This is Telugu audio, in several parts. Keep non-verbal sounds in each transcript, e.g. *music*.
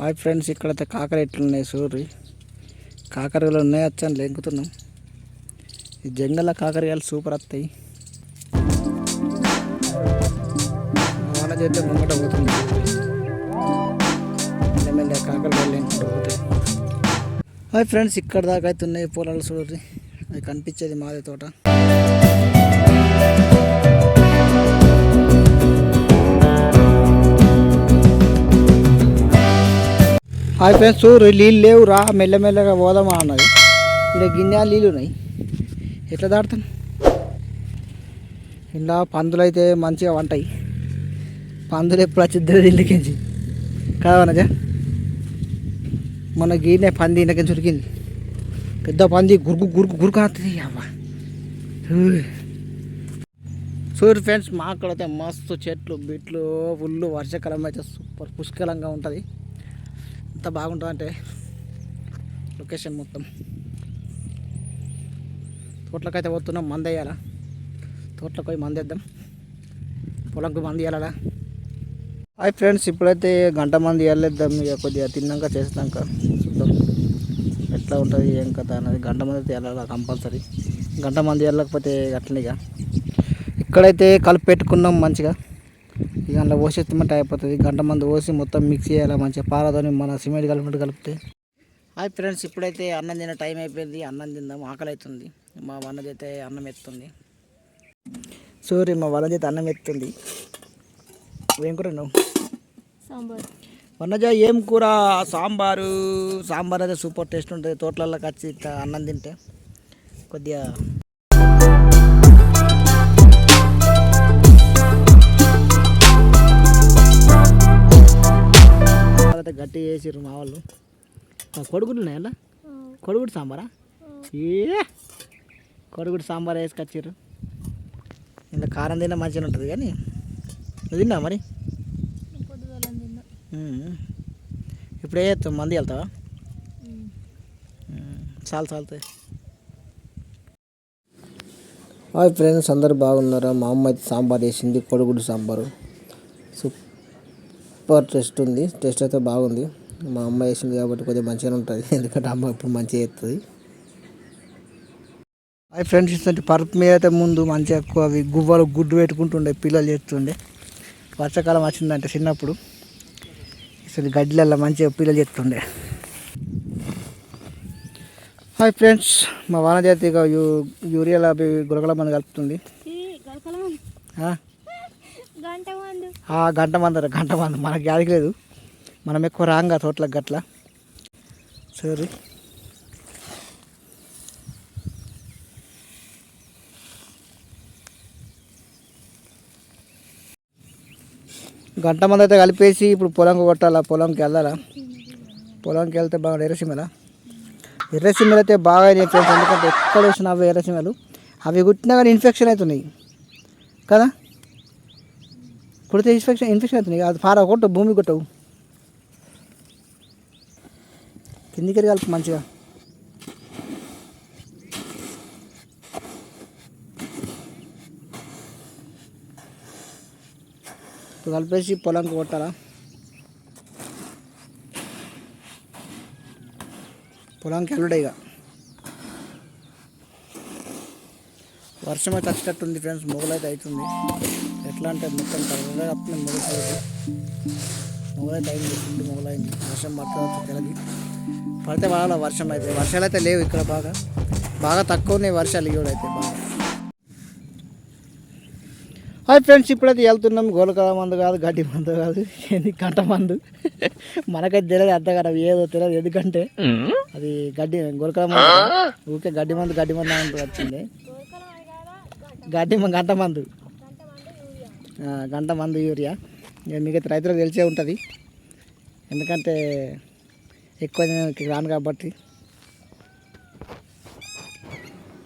హాయ్ ఫ్రెండ్స్ ఇక్కడైతే కాకర ఎట్లున్నాయి చూడ్రి. కాకరలు ఉన్నాయి వచ్చాను లెంకుతున్నాం ఈ జంగల కాకరకాయలు సూపర్ వస్తాయి వాన చేస్తే ముంగట పోతుంది. మెల్లమెల్లగా కాకరకాయలు లెంకుంటూ పోతాయి. హాయ్ ఫ్రెండ్స్ ఇక్కడ దాకా అయితే ఉన్నాయి పొలాలు చూడ్రి. అది కనిపించేది మాదే తోట. హాయ్ ఫ్రెండ్స్ నీళ్ళు లేవు రా మెల్లమెల్లగా పోదామా అన్నది. ఇక్కడ గిన్నె నీళ్ళు ఉన్నాయి. ఎట్లా దాడతాం ఇలా పందులు అయితే మంచిగా వంటాయి. పందులు ఎప్పుడు వచ్చిద్దరు ఇళ్ళకించి కదా మన గిన్నె పంది ఇళ్ళకించి చురికింది పెద్ద పంది గురుకు గురుకు గురుకు అవుతుంది అవ్వ చూడు ఫ్రెండ్స్ మా అక్కడైతే మస్తు చెట్లు బిట్లు ఫుల్ వర్షాకాలం అయితే సూపర్ పుష్కలంగా ఉంటుంది. ఎంత బాగుంటుంది అంటే లొకేషన్ మొత్తం. తోటలకైతే పోతున్నాం మంది వేయాలా తోటలకు పోయి మంది వేద్దాం పొలంకు మంది వేయాలా హాయ్ ఫ్రెండ్స్ ఇప్పుడైతే గంట మంది వెళ్ళేద్దాం ఇక కొద్దిగా తిన్నాక చేసినాక చూద్దాం. ఎట్లా ఉంటుంది ఏం కథ అనేది గంట మంది అయితే వెళ్ళాలా కంపల్సరీ. గంట మంది వెళ్ళకపోతే అట్లనే ఇక. ఇక్కడైతే కలిపి పెట్టుకున్నాం మంచిగా. ఇక అందులో పోసేస్తామంటే అయిపోతుంది. గంట మంది పోసి మొత్తం మిక్స్ చేయాలి మంచిగా. పాలతోని మన సిమెంట్ కలిపినట్టు కలిపితే. హాయ్ ఫ్రెండ్స్ ఇప్పుడైతే అన్నం తినే టైం అయిపోయింది. అన్నం తిందాం. ఆకలి అవుతుంది మా వనజ అయితే అన్నం ఎత్తుంది. సూర్య మా వనజ అయితే అన్నం ఎత్తుంది. ఏం కూర నువ్వు సాంబార్. వనజ ఏం కూర? సాంబారు. సాంబార్ అయితే సూపర్ టేస్ట్ ఉంటుంది. తోటలలోకి వచ్చి ఇట్లా అన్నం తింటే కొద్దిగా చేసిర్రు మా వాళ్ళు. ఆ, కొడుగుడ్లు ఉన్నాయి కొడుగుడు సాంబారా? ఏ! కొడుగుడు సాంబార్ వేసుకొచ్చిర్రు. ఇంత కారం తిన్నా మంచిగా ఉంటుంది కానీ. నువ్వు తిన్నా. మరి. ఇప్పుడు ఏ మంది వెళ్తావా? చాలు చాలుతాయి హాయ్ ఫ్రెండ్స్ అందరు బాగున్నారా? మా అమ్మ అయితే సాంబార్ వేసింది కొడుగుడు సాంబారు. సూపర్ టేస్ట్ ఉంది టేస్ట్ అయితే బాగుంది. మా అమ్మ వేసింది కాబట్టి కొంచెం మంచిగానే ఉంటుంది. *laughs* ఎందుకంటే అమ్మ ఇప్పుడు మంచిగా చేస్తుంది హాయ్ ఫ్రెండ్స్ ఇటువంటి పరుపు మీద అయితే ముందు మంచిగా ఎక్కువ అవి గువ్వలు గుడ్డు పెట్టుకుంటుండే పిల్లలు చేస్తుండే. వర్షాకాలం వచ్చిందంటే చిన్నప్పుడు. అసలు గడ్డిలల్లో మంచిగా పిల్లలు చేస్తుండే. హాయ్ ఫ్రెండ్స్ మా వానజాతి యూ యూరియాల అవి గురకల మంది కలుపుతుంది. గంట మంది. గంట మంది. మనకి యాదికి లేదు. మనం ఎక్కువ రాంగా తోటలకు గట్ల. సరే. గంట మంది అయితే కలిపేసి ఇప్పుడు పొలంకి కొట్టాలా? పొలంకి వెళ్ళాలా? పొలంకి వెళ్తే బాగా ఎర్రసిమెల ఎర్రసిమెలు అయితే బాగా అయినాయి ఫ్రెండ్స్ ఎందుకంటే ఎక్కడ వచ్చినా అవి ఎర్రసిమెలు అవి కుట్టినా కానీ ఇన్ఫెక్షన్ అవుతున్నాయి. కదా? కుడితే ఇన్ఫెక్షన్ ఇన్ఫెక్షన్ అవుతున్నాయి. అది పార కొట్టు భూమి కొట్టవు కిందికి కలిపి మంచిగా. ఇప్పుడు కలిపేసి పొలంకి కొట్టాలా? పొలంకి వెళ్ళడే ఇక. వర్షం అయితే వచ్చేటట్టుంది ఫ్రెండ్స్ మొగలైతే అవుతుంది. ఎట్లా అంటే మొత్తం కర్రగా వస్తుంది మొగలు మొగలైతే అయింది ఫుడ్ మొగలైంది వర్షం పడుతుంది తెలది పడితే బాగా వర్షం అయితే వర్షాలు అయితే లేవు ఇక్కడ బాగా. బాగా తక్కువ ఉన్నాయి వర్షాలు కూడా అయితే బాగా. హాయ్ ఫ్రెండ్స్ ఇప్పుడైతే వెళ్తున్నాం. గోలకల మందు కాదు గడ్డి మందు కాదు ఏంది గంట మందు. మనకైతే తెలియదు అర్థం కదా ఏదో తెలియదు ఎందుకంటే అది గడ్డి గోలకల మందు ఊకే గడ్డి మందు గడ్డి మందు అంటూ వచ్చింది గడ్డి గంట మందు. గంట మందు యూరియా. మిగతా రైతులకు తెలిసే ఉంటుంది. ఎందుకంటే ఎక్కువ నేను రాను కాబట్టి.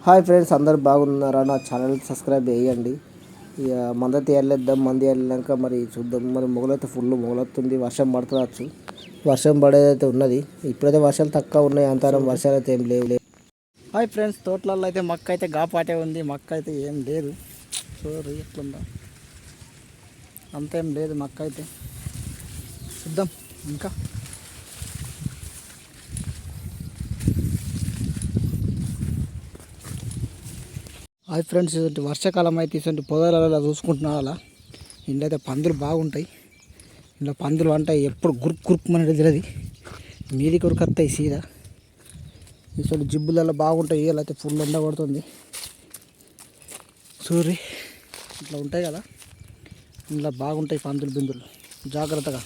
హాయ్ ఫ్రెండ్స్ అందరు బాగున్నారా? నా ఛానల్ సబ్స్క్రైబ్ చేయండి. ఇక మందతి వెళ్ళేద్దాం మంది వెళ్ళాక మరి చూద్దాం. మరి మొగలైతే ఫుల్ మొగలొస్తుంది వర్షం పడుతుందచ్చు వర్షం పడేదైతే ఉన్నది. ఇప్పుడైతే వర్షాలు తక్కువ ఉన్నాయి అంతరం వర్షాలు అయితే ఏం లేవు. హాయ్ ఫ్రెండ్స్ తోటలలో అయితే మక్క అయితే గాపాటే ఉంది. మక్క అయితే ఏం లేదు. చూడు ఎట్లుందో. అంతేం లేదు మక్క అయితే. చూద్దాం ఇంకా. హాయ్ ఫ్రెండ్స్ ఇటువంటి వర్షాకాలం అయితే ఇటువంటి పొదలలో చూసుకుంటున్నా అలా ఇంట్లో అయితే పందులు బాగుంటాయి. ఇంట్లో పందులు అంటే ఎప్పుడు గురుక్ గురుక్ అనేది తెలియదు. మీది కొరకు వస్తాయి సీదా. ఇటువంటి జిబ్బులలో బాగుంటాయి. ఇలా అయితే ఫుల్ ఎండ కొడుతుంది. సూర్రి ఇట్లా ఉంటాయి కదా. ఇంట్లో బాగుంటాయి పందులు బిందులు. జాగ్రత్తగా.